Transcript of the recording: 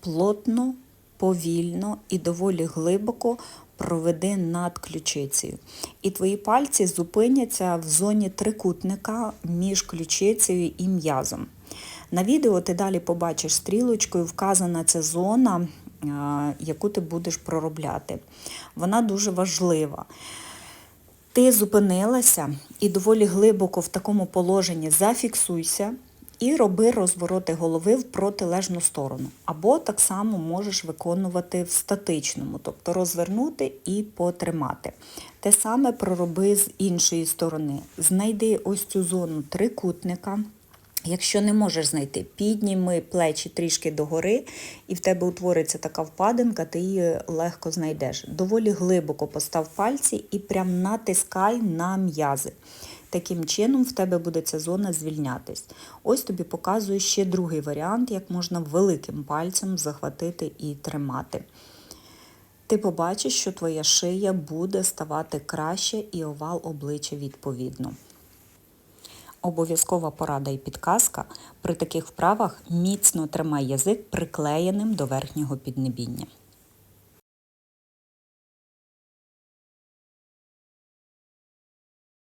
плотно, повільно і доволі глибоко проведи над ключицею. І твої пальці зупиняться в зоні трикутника між ключицею і м'язом. На відео ти далі побачиш стрілочкою вказана ця зона, яку ти будеш проробляти. Вона дуже важлива. Ти зупинилася і доволі глибоко в такому положенні зафіксуйся і роби розвороти голови в протилежну сторону. Або так само можеш виконувати в статичному, тобто розвернути і потримати. Те саме пророби з іншої сторони. Знайди ось цю зону трикутника. Якщо не можеш знайти, підніми плечі трішки догори, і в тебе утвориться така впадинка, ти її легко знайдеш. Доволі глибоко постав пальці і прям натискай на м'язи. Таким чином в тебе буде ця зона звільнятись. Ось тобі показую ще другий варіант, як можна великим пальцем захватити і тримати. Ти побачиш, що твоя шия буде ставати краще і овал обличчя відповідно. Обов'язкова порада і підказка при таких вправах міцно тримай язик приклеєним до верхнього піднебіння.